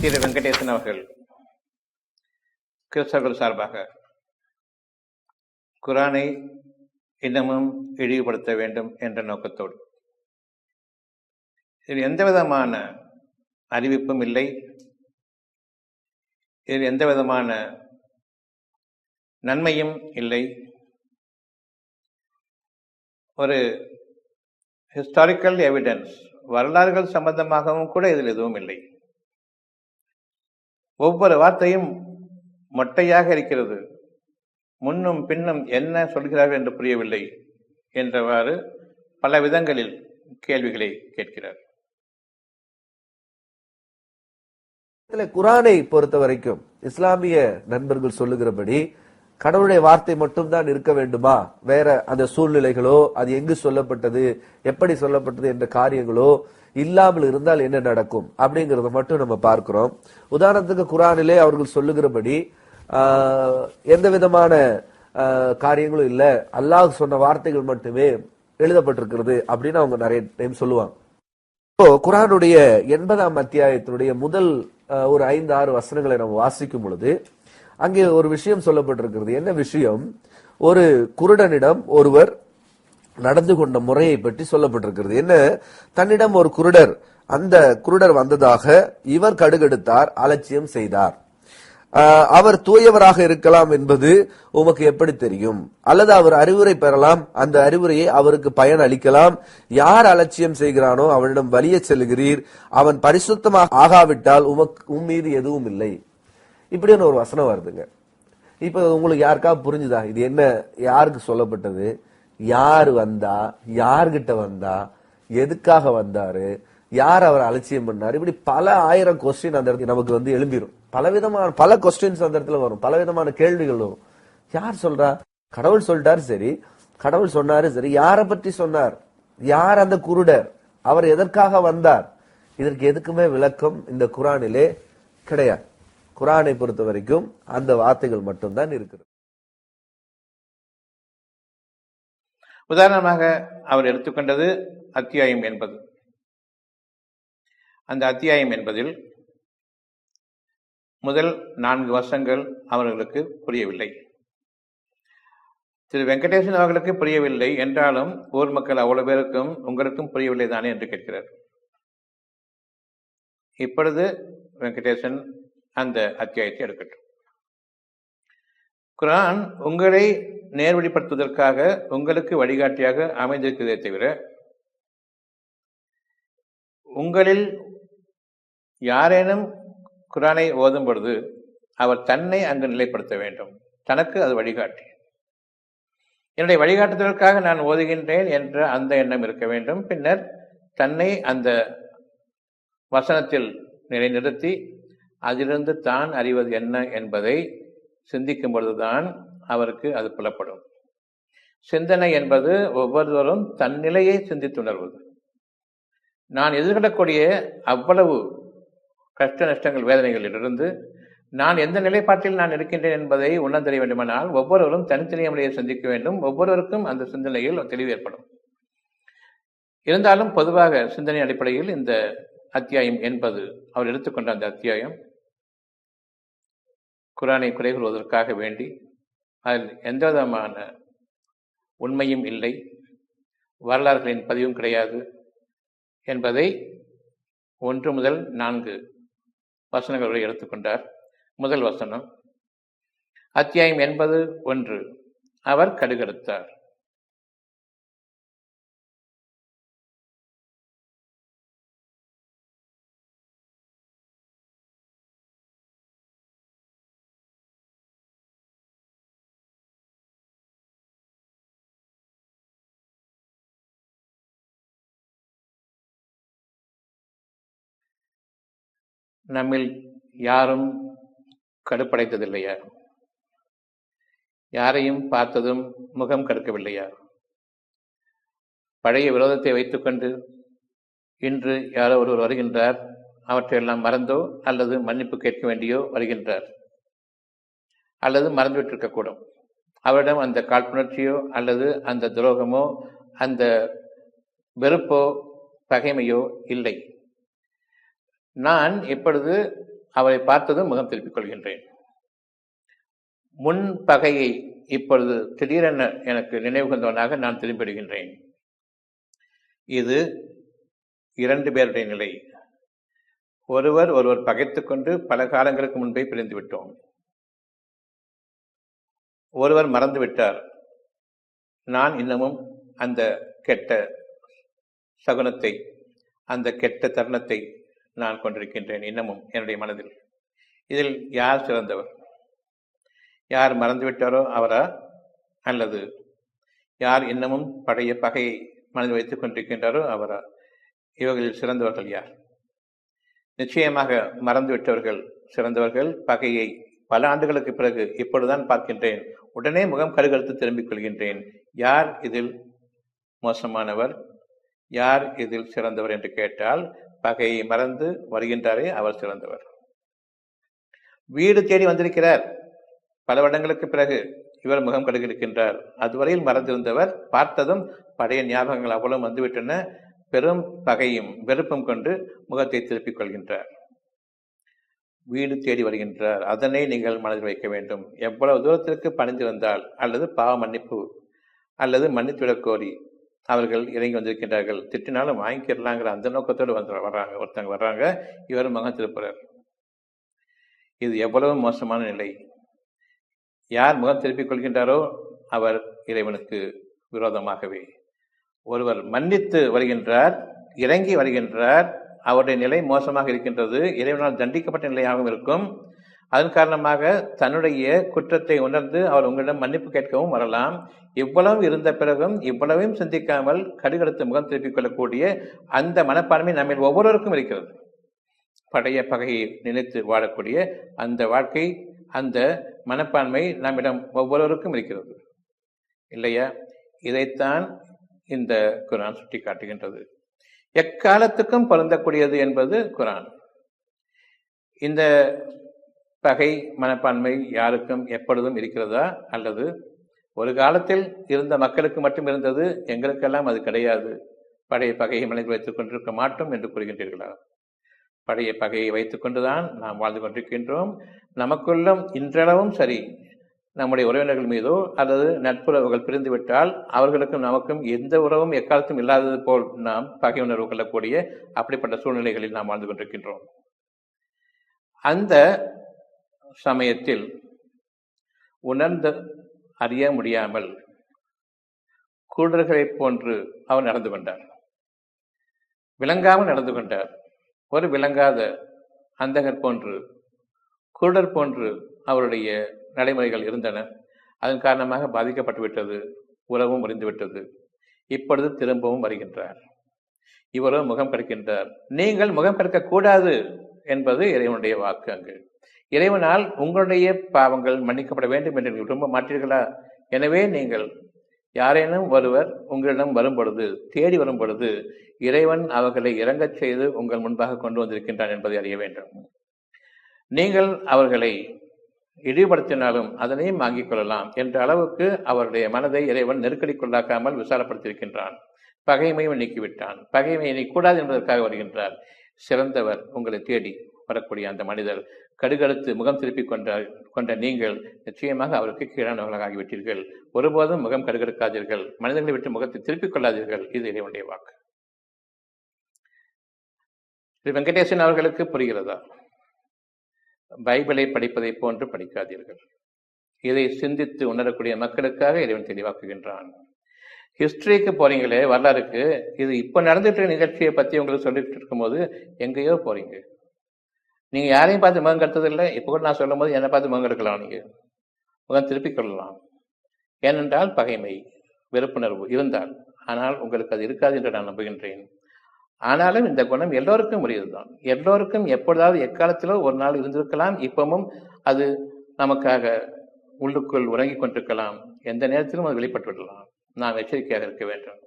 திரு வெங்கடேசன் அவர்கள் கிறிஸ்தவர்கள் சார்பாக குரானை இன்னமும் இழிவுபடுத்த வேண்டும் என்ற நோக்கத்தோடு. இதில் எந்த விதமான அறிவிப்பும் இல்லை. இதில் எந்த விதமான நன்மையும் இல்லை. ஒரு ஹிஸ்டாரிக்கல் எவிடன்ஸ் வரலாறுகள் சம்பந்தமாகவும் கூட இதில் எதுவும் இல்லை. ஒவ்வொரு வார்த்தையும் மொட்டையாக இருக்கிறது. முன்னும் பின்னும் என்ன சொல்கிறார்கள் என்று புரியவில்லை என்றவாறு பல விதங்களில் கேள்விகளை கேட்கிறார். குரானை பொறுத்த வரைக்கும் இஸ்லாமிய நண்பர்கள் சொல்லுகிறபடி கடவுளுடைய வார்த்தை மட்டும்தான் இருக்க வேண்டுமா? வேற அந்த சூழ்நிலைகளோ அது எங்கு சொல்லப்பட்டது எப்படி சொல்லப்பட்டது என்ற காரியங்களோ இல்லாமல் இருந்தால் என்ன நடக்கும்? அப்படிங்கறத மட்டும் நம்ம பார்க்கிறோம். உதாரணத்துக்கு குரானிலே அவர்கள் சொல்லுகிறபடி எந்த விதமான காரியங்களும் இல்ல. அல்லாஹ் சொன்ன வார்த்தைகள் மட்டுமே எழுதப்பட்டிருக்கிறது அப்படின்னு அவங்க நிறைய டைம் சொல்லுவாங்க. இப்போ குரானுடைய எண்பதாம் அத்தியாயத்தினுடைய முதல் ஒரு ஐந்து ஆறு வசனங்களை நம்ம வாசிக்கும் பொழுது அங்கே ஒரு விஷயம் சொல்லப்பட்டிருக்கிறது. என்ன விஷயம்? ஒரு குருடனிடம் ஒருவர் நடந்து கொண்ட முறையை பற்றி சொல்லப்பட்டிருக்கிறது. என்ன? தன்னிடம் ஒரு குருடர் அந்த குருடர் வந்ததாக இவர் கடுகெடுத்தார் அலட்சியம் செய்தார். அவர் தூயவராக இருக்கலாம் என்பது உமக்கு எப்படி தெரியும்? அல்லது அவர் அறிவுரை பெறலாம் அந்த அறிவுரையை அவருக்கு பயன் அளிக்கலாம். யார் அலட்சியம் செய்கிறானோ அவனிடம் வலிய செல்கிறீர். அவன் பரிசுத்தமாக ஆகாவிட்டால் உமக்கு உம் மீது எதுவும் இல்லை. இப்படின்னு ஒரு வசனம் வருதுங்க. இப்போ உங்களுக்கு யாருக்காக புரிஞ்சுதா? இது என்ன யாருக்கு சொல்லப்பட்டது? யார் வந்தா? யார்கிட்ட வந்தா? எதுக்காக வந்தாரு? யார் அவர் அலட்சியம் பண்ணார்? இப்படி பல ஆயிரம் கொஸ்டின் அந்த இடத்துல நமக்கு வந்து எழும்பிடும் பலவிதமான பல கொஸ்டின்ஸ் அந்த இடத்துல வரும். பலவிதமான கேள்விகள் வரும். யார் சொல்றா? கடவுள் சொல்லிட்டாரு சரி. கடவுள் சொன்னாரு சரி. யாரை பற்றி சொன்னார்? யார் அந்த குருடர்? அவர் எதற்காக வந்தார்? இதற்கு எதுக்குமே விளக்கம் இந்த குரானிலே கிடையாது. குரானை பொறுத்த வரைக்கும் அந்த வார்த்தைகள் மட்டும்தான் இருக்கிறது. உதாரணமாக அவர் எடுத்துக்கொண்டது அத்தியாயம் என்பது. அந்த அத்தியாயம் என்பதில் முதல் நான்கு வருஷங்கள் அவர்களுக்கு புரியவில்லை. திரு வெங்கடேசன் அவர்களுக்கு புரியவில்லை என்றாலும் ஊர் மக்கள் அவ்வளவு பேருக்கும் உங்களுக்கும் புரியவில்லை தானே என்று கேட்கிறார். இப்பொழுது வெங்கடேசன் அந்த அத்தியாயத்தை எடுக்கட்டும். குரான் உங்களை நேர்வழிப்படுத்துவதற்காக உங்களுக்கு வழிகாட்டியாக அமைந்திருக்கிறதே தவிர உங்களில் யாரேனும் குரானை ஓதும் பொழுது அவர் தன்னை அங்கு நிலைப்படுத்த வேண்டும். தனக்கு அது வழிகாட்டி. என்னுடைய வழிகாட்டுதலுக்காக நான் ஓதுகின்றேன் என்ற அந்த எண்ணம் இருக்க வேண்டும். பின்னர் தன்னை அந்த வசனத்தில் நிலைநிறுத்தி அதிலிருந்து தான் அறிவது என்ன என்பதை சிந்திக்கும் பொழுதுதான் அவருக்கு அது புலப்படும். சிந்தனை என்பது ஒவ்வொருவரும் தன் நிலையை சிந்தித்துணர்வது. நான் எதிர்கொள்ளக்கூடிய அவ்வளவு கஷ்ட நஷ்டங்கள் வேதனைகளிலிருந்து நான் எந்த நிலைப்பாட்டில் நான் இருக்கின்றேன் என்பதை உணர்ந்தறிய வேண்டுமானால் ஒவ்வொருவரும் தனித்தனிய முறையை சிந்திக்க வேண்டும். ஒவ்வொருவருக்கும் அந்த சிந்தனையில் தெளிவு ஏற்படும். இருந்தாலும் பொதுவாக சிந்தனை அடிப்படையில் இந்த அத்தியாயம் என்பது அவர் எடுத்துக்கொண்ட அந்த அத்தியாயம் குரானை குறை கூறுவதற்காக வேண்டி அதில் எந்த விதமான உண்மையும் இல்லை. வரலாறுகளின் பதிவும் கிடையாது என்பதை ஒன்று முதல் நான்கு வசனங்கள் வரை எடுத்துக்கொண்டார் முதல் வசனம் அத்தியாயம் என்பது ஒன்று அவர் கடுகெடுத்தார். நம்மில் யாரும் கடுப்படைத்ததில்லையா? யாரையும் பார்த்ததும் முகம் கடுக்கவில்லையா? பழைய விரோதத்தை வைத்துக்கொண்டு இன்று யாரோ ஒருவர் வருகின்றார் அவற்றையெல்லாம் மறந்தோ அல்லது மன்னிப்பு கேட்க வேண்டியோ வருகின்றார். அல்லது மறந்துவிட்டிருக்கக்கூடும். அவரிடம் அந்த காழ்ப்புணர்ச்சியோ அல்லது அந்த துரோகமோ அந்த வெறுப்போ பகைமையோ இல்லை. நான் இப்பொழுது அவரை பார்த்ததும் முகம் திருப்பிக் கொள்கின்றேன். முன் பகையை இப்பொழுது திடீரென எனக்கு நினைவுகொண்டவனாக நான் திரும்பிடுகின்றேன் இது இரண்டு பேருடைய நிலை. ஒருவர் ஒருவர் பகைத்துக்கொண்டு பல காலங்களுக்கு முன்பே பிரிந்து விட்டோம். ஒருவர் மறந்து விட்டார். நான் இன்னமும் அந்த கெட்ட சகுனத்தை அந்த கெட்ட தருணத்தை நான் கொண்டிருக்கின்றேன் இன்னமும் என்னுடைய மனதில். இதில் யார் சிறந்தவர்? யார் மறந்துவிட்டாரோ அவரா? அல்லது யார் இன்னமும் பழைய பகையை மனதில் வைத்துக் கொண்டிருக்கின்றாரோ அவரா? இவர்களில் சிறந்தவர்கள் யார்? நிச்சயமாக மறந்துவிட்டவர்கள் சிறந்தவர்கள். பகையை பல ஆண்டுகளுக்கு பிறகு இப்பொழுதுதான் பார்க்கின்றேன். உடனே முகம் கருகழுத்து திரும்பிக் கொள்கின்றேன். யார் இதில் மோசமானவர்? யார் இதில் சிறந்தவர் என்று கேட்டால் பகையை மறந்து வருகின்றாரே அவர் சிறந்தவர். வீடு தேடி வந்திருக்கிறார். பல வருடங்களுக்கு பிறகு இவர் முகம் கடுகிருக்கின்றார் அதுவரையில் மறந்திருந்தவர் பார்த்ததும் பழைய ஞாபகங்கள் அவ்வளவு வந்துவிட்டன. பெரும் பகையும் வெறுப்பும் கொண்டு முகத்தை திருப்பிக் கொள்கின்றார். வீடு தேடி வருகின்றார். அதனை நீங்கள் மனதில் வைக்க வேண்டும். எவ்வளவு தூரத்திற்கு பணிந்திருந்தால் அல்லது பாவ மன்னிப்பு அல்லது மன்னித்துவிடக் கோரி அவர்கள் இறங்கி வந்திருக்கின்றார்கள். திட்டினாலும் வாங்கிக்கிறலாங்கிற அந்த நோக்கத்தோடு வந்து வர்றாங்க ஒருத்தங்க வர்றாங்க இவர் முகம் திருப்புறார் இது எவ்வளவு மோசமான நிலை. யார் முகம் திருப்பிக் கொள்கின்றாரோ அவர் இறைவனுக்கு விரோதமாகவே. ஒருவர் மன்னித்து வருகின்றார் இறங்கி வருகின்றார் அவருடைய நிலை மோசமாக இருக்கின்றது இறைவனால் தண்டிக்கப்பட்ட நிலையாகவும் இருக்கும். அதன் காரணமாக தன்னுடைய குற்றத்தை உணர்ந்து அவர் உங்களிடம் மன்னிப்பு கேட்கவும் வரலாம். இவ்வளவு இருந்த பிறகும் இவ்வளவையும் சிந்திக்காமல் கடுகடுத்து முகம் திருப்பிக் கொள்ளக்கூடிய அந்த மனப்பான்மை நம்மில் ஒவ்வொருவருக்கும் இருக்கிறது. பழைய பகையை நினைத்து வாழக்கூடிய அந்த வாழ்க்கை அந்த மனப்பான்மை நம்மிடம் ஒவ்வொருவருக்கும் இருக்கிறது. இல்லையா? இதைத்தான் இந்த குரான் சுட்டி காட்டுகின்றது எக்காலத்துக்கும் பொருந்தக்கூடியது என்பது குரான். இந்த பகை மனப்பான்மை யாருக்கும் எப்பொழுதும் இருக்கிறதா? அல்லது ஒரு காலத்தில் இருந்த மக்களுக்கு மட்டும் இருந்தது எங்களுக்கெல்லாம் அது கிடையாது. பழைய பகையை மனதில் வைத்துக் கொண்டிருக்க மாட்டோம் என்று கூறுகின்றீர்களா? பழைய பகையை வைத்துக் கொண்டுதான் நாம் வாழ்ந்து கொண்டிருக்கின்றோம். நமக்குள்ளும் இன்றளவும் சரி நம்முடைய உறவினர்கள் மீதோ அல்லது நட்புறவுகள் பிரிந்துவிட்டால் அவர்களுக்கும் நமக்கும் எந்த உறவும் எக்காலத்தும் இல்லாதது போல் நாம் பகை உணர்வு கொள்ளக்கூடிய அப்படிப்பட்ட சூழ்நிலைகளில் நாம் வாழ்ந்து கொண்டிருக்கின்றோம். அந்த சமயத்தில் உணர்ந்து அறிய முடியாமல் கூடர்களைப் போன்று அவர் நடந்து கொண்டார் விளங்காமல் நடந்து கொண்டார். ஒரு விளங்காத அந்தகர் போன்று குருடர் போன்று அவருடைய நடைமுறைகள் இருந்தன. அதன் காரணமாக பாதிக்கப்பட்டு விட்டது உறவும் முறிந்துவிட்டது இப்பொழுது திரும்பவும் வருகின்றார். இவரும் முகம் கற்கின்றார். நீங்கள் முகம் கற்கக்கூடாது என்பது இறைவனுடைய வாக்கு அங்கு. இறைவனால் உங்களுடைய பாவங்கள் மன்னிக்கப்பட வேண்டும் என்று நீங்கள் விரும்ப மாட்டீர்களா? எனவே நீங்கள் யாரேனும் ஒருவர் உங்களிடம் வரும் பொழுது தேடி வரும் பொழுது இறைவன் அவர்களை இறங்கச் செய்து உங்கள் முன்பாக கொண்டு வந்திருக்கின்றான் என்பதை அறிய வேண்டும். நீங்கள் அவர்களை இழிவுபடுத்தினாலும் அதனையும் வாங்கிக் கொள்ளலாம் என்ற அளவுக்கு அவருடைய மனதை இறைவன் நெருக்கடிக்குள்ளாக்காமல் விசாலப்படுத்தியிருக்கின்றான். பகைமையும் நீக்கிவிட்டான். பகைமையை நீக்கூடாது என்பதற்காக வருகின்றார். சிறந்தவர் உங்களை தேடி. வரக்கூடிய அந்த மனிதர் கடுகடுத்து முகம் திருப்பிக் கொண்ட கொண்ட நீங்கள் நிச்சயமாக அவருக்கு கீழானவர்களாக ஆகிவிட்டீர்கள் ஒருபோதும் முகம் கடுகடுக்காதீர்கள். மனிதர்களை விட்டு முகத்தை திருப்பிக் கொள்ளாதீர்கள். இது இறைவனுடைய வாக்கு. திரு வெங்கடேசன் அவர்களுக்கு புரிகிறதா? பைபிளை படிப்பதை போன்று படிக்காதீர்கள். இதை சிந்தித்து உணரக்கூடிய மக்களுக்காக இறைவன் தெளிவாக்குகின்றான் ஹிஸ்டரிக்கு போறீங்களே வரலாறுக்கு. இது இப்போ நடந்துட்டு நிகழ்ச்சியை பத்தி உங்களுக்கு சொல்லிட்டு இருக்கும்போது எங்கேயோ போறீங்க. நீங்க யாரையும் பார்த்து முகம் கடுத்ததில்லை இப்போ கூட நான் சொல்லும் போது என்னை பார்த்து முகம் எடுக்கலாம் நீங்க. முகம் திருப்பிக் கொள்ளலாம். ஏனென்றால் பகைமை வெறுப்புணர்வு இருந்தால். ஆனால் உங்களுக்கு அது இருக்காது என்று நான் நம்புகின்றேன். ஆனாலும் இந்த குணம் எல்லோருக்கும் உரியதுதான். எல்லோருக்கும் எப்பொழுதாவது எக்காலத்திலோ ஒரு நாள் இருந்திருக்கலாம். இப்பவும் அது நமக்காக உள்ளுக்குள் உறங்கிக் கொண்டிருக்கலாம். எந்த நேரத்திலும் அது வெளிப்பட்டு விடலாம் நாம் எச்சரிக்கையாக இருக்க வேண்டும்.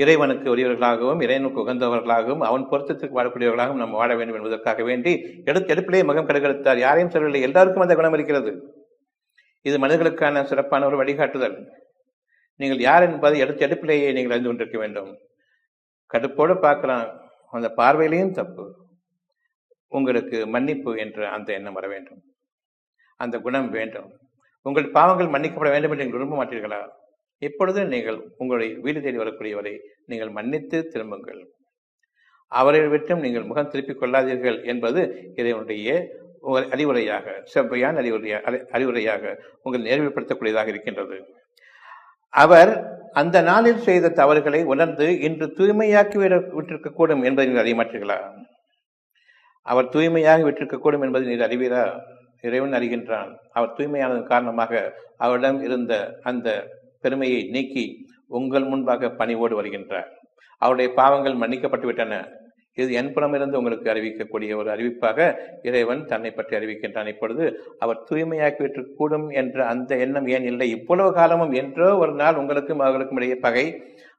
இறைவனுக்கு உரியவர்களாகவும் இறைவனுக்கு உகந்தவர்களாகவும் அவன் பொருத்தத்திற்கு வாழக்கூடியவர்களாகவும் நாம் வாழ வேண்டும் என்பதற்காக வேண்டி எடுத்து எடுப்பிலே முகம் கடுகெடுத்தார். யாரையும் சொல்லவில்லை. எல்லாருக்கும் அந்த குணம் இருக்கிறது. இது மனிதர்களுக்கான சிறப்பான ஒரு வழிகாட்டுதல். நீங்கள் யார் என்பதை எடுத்து எடுப்பிலேயே நீங்கள் அறிந்து கொண்டிருக்க வேண்டும். கடுப்போடு பார்க்கலாம். அந்த பார்வையிலையும் தப்பு. உங்களுக்கு மன்னிப்பு என்ற அந்த எண்ணம் வர வேண்டும் அந்த குணம் வேண்டும். உங்கள் பாவங்கள் மன்னிக்கப்பட வேண்டும் என்று நீங்கள் விரும்ப மாட்டீர்களா? இப்பொழுது நீங்கள் உங்களை வீடு தேடி வரக்கூடியவரை நீங்கள் மன்னித்து திரும்புங்கள். அவரை விட்டும் நீங்கள் முகம் திருப்பிக் கொள்ளாதீர்கள் என்பது இதனுடைய அறிவுரையாக செவ்வையான அறிவுரையா அறி- அறிவுரையாக உங்கள் நேர்வுபடுத்தக்கூடியதாக இருக்கின்றது. அவர் அந்த நாளில் செய்த தவறுகளை உணர்ந்து இன்று தூய்மையாக்கி விட- விட்டிருக்கக்கூடும் என்பதை நீங்கள் அறிய மாட்டீர்களா அவர் தூய்மையாக விட்டிருக்கக்கூடும் என்பதை நீர் அறிவீரா? இறைவன் அறிகின்றான். அவர் தூய்மையானதன் காரணமாக அவரிடம் இருந்த அந்த பெருமையை நீக்கி உங்கள் முன்பாக பணிவோடு வருகின்றார். அவருடைய பாவங்கள் மன்னிக்கப்பட்டு விட்டன. இது என் புறமிருந்து உங்களுக்கு அறிவிக்கக்கூடிய ஒரு அறிவிப்பாக இறைவன் தன்னை பற்றி அறிவிக்கின்றான். இப்பொழுது அவர் தூய்மையாக்கி கூடும் என்ற அந்த எண்ணம் ஏன் இல்லை? இவ்வளவு காலமும் என்றோ ஒரு நாள் உங்களுக்கும் அவர்களுக்கும் இடையே பகை.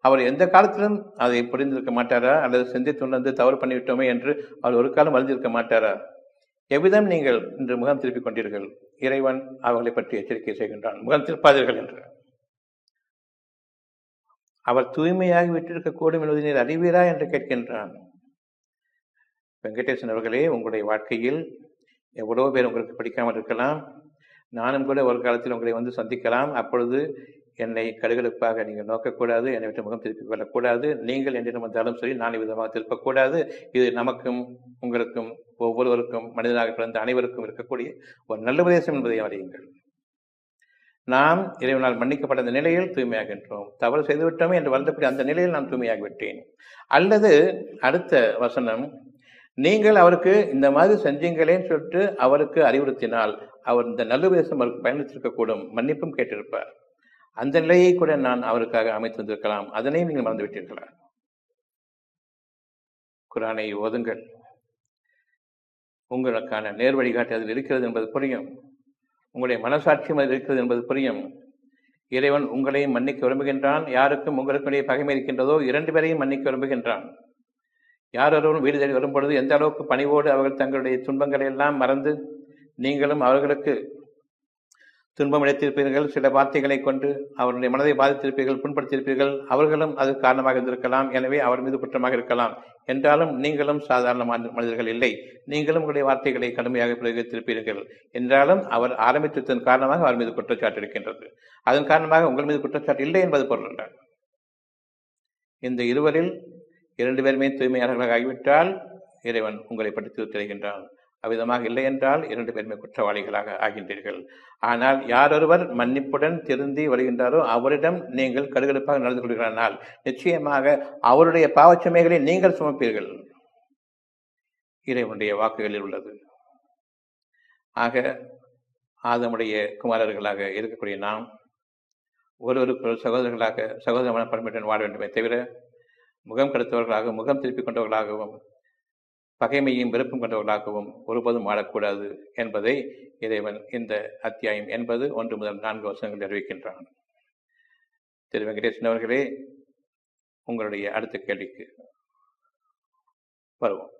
அவர் எந்த காலத்திலும் அதை புரிந்திருக்க மாட்டாரா? அல்லது சிந்தித்து உணர்ந்து தவறு பண்ணிவிட்டோமே என்று அவர் ஒரு காலம் அறிந்திருக்க மாட்டாரா? எவ்விதம் நீங்கள் இன்று முகம் திருப்பிக் கொண்டீர்கள்? இறைவன் அவர்களை பற்றி எச்சரிக்கை செய்கின்றான். முகம் திருப்பாதீர்கள் என்று. அவர் தூய்மையாகி விட்டிருக்கக்கூடும் என்பதை நீர் அறிவீரா என்று கேட்கின்றான். வெங்கடேசன் அவர்களே உங்களுடைய வாழ்க்கையில் எவ்வளோ பேர் உங்களுக்கு பிடிக்காமல் இருக்கலாம். நானும் கூட ஒரு காலத்தில் உங்களை வந்து சந்திக்கலாம். அப்பொழுது என்னை கடுகடுப்பாக நீங்கள் நோக்கக்கூடாது என்னை விட்டு முகம் திருப்பிக் கொள்ளக்கூடாது. நீங்கள் என்னிடம் வந்தாலும் சரி நான் விதமாக திருப்பக்கூடாது. இது நமக்கும் உங்களுக்கும் ஒவ்வொருவருக்கும் மனிதனாக பிறந்த அனைவருக்கும் இருக்கக்கூடிய ஒரு நல்ல உபதேசம் என்பதை அறியுங்கள். நாம் இறைவனால் மன்னிக்கப்பட்ட அந்த நிலையில் தூய்மையாகின்றோம். தவறு செய்துவிட்டோமே என்று வருந்தக்கூடிய அந்த நிலையில் நான் தூய்மையாகிவிட்டேன். அல்லது அடுத்த வசனம் நீங்கள் அவருக்கு இந்த மாதிரி செஞ்சீங்களேன்னு சொல்லிட்டு அவருக்கு அறிவுறுத்தினால் அவர் இந்த நல்லுபதேசம் அவருக்கு பயணித்திருக்கக்கூடும் மன்னிப்பும் கேட்டிருப்பார். அந்த நிலையை கூட நான் அவருக்காக அமைத்து வந்திருக்கலாம். அதனையும் நீங்கள் மறந்துவிட்டீர்களா? குரானை ஓதுங்கள். உங்களுக்கான நேர் வழிகாட்டி அதில் இருக்கிறது என்பது புரியும். உங்களுடைய மனசாட்சியம் அதில் இருக்கிறது என்பது புரியும். இறைவன் உங்களையும் மன்னிக்க விரும்புகின்றான். யாருக்கும் உங்களுக்குடைய பகைமை இருக்கின்றதோ இரண்டு பேரையும் மன்னிக்க விரும்புகின்றான். யார் ஒருவரும் வீடு தேடி வரும்பொழுது எந்த அளவுக்கு பணிவோடு அவர்கள் தங்களுடைய துன்பங்களை எல்லாம் மறந்து நீங்களும் அவர்களுக்கு துன்பம் இழைத்திருப்பீர்கள் சில வார்த்தைகளை கொண்டு அவருடைய மனதை பாதித்திருப்பீர்கள் புண்படுத்தியிருப்பீர்கள் அவர்களும் அது காரணமாக இருந்திருக்கலாம் எனவே அவர் மீது குற்றமாக இருக்கலாம். என்றாலும் நீங்களும் சாதாரண மனிதர்கள் இல்லை. நீங்களும் உங்களுடைய வார்த்தைகளை கடுமையாக பிரயோகித்திருப்பீர்கள். என்றாலும் அவர் ஆரம்பித்ததன் காரணமாக அவர் மீது குற்றச்சாட்டு இருக்கின்றது. அதன் காரணமாக உங்கள் மீது குற்றச்சாட்டு இல்லை என்பது பொருள் இந்த இருவரில் இரண்டு பேருமே தூய்மையாளர்களாக ஆகிவிட்டால் இறைவன் உங்களை பற்றி திருத்தருகின்றான் அவ்விதமாக இல்லை என்றால் இரண்டு பேருமே குற்றவாளிகளாக ஆகின்றீர்கள். ஆனால் யாரொருவர் மன்னிப்புடன் திருந்தி வருகின்றாரோ அவரிடம் நீங்கள் கடுகடுப்பாக நடந்து கொள்கிறானால் நிச்சயமாக அவருடைய பாவச்சுமைகளை நீங்கள் சுமப்பீர்கள். இறைவனுடைய வாக்குகளில் உள்ளது. ஆக ஆதமுடைய குமாரர்களாக இருக்கக்கூடிய நாம் ஒருவருக்கு ஒரு சகோதரர்களாக சகோதரமான மனப்பன்மையுடன் வாழ வேண்டுமே தவிர முகம் கடுத்தவர்களாகவும் முகம் திருப்பிக் கொண்டவர்களாகவும் பகைமையும் விருப்பம் கொண்டவர்களாகவும் ஒருபோதும் வாழக்கூடாது என்பதை இறைவன் இந்த அத்தியாயம் என்பது ஒன்று முதல் நான்கு வருஷங்கள் அறிவிக்கின்றான். திரு வெங்கடேசன் அவர்களே உங்களுடைய அடுத்த கேள்விக்கு வருவோம்.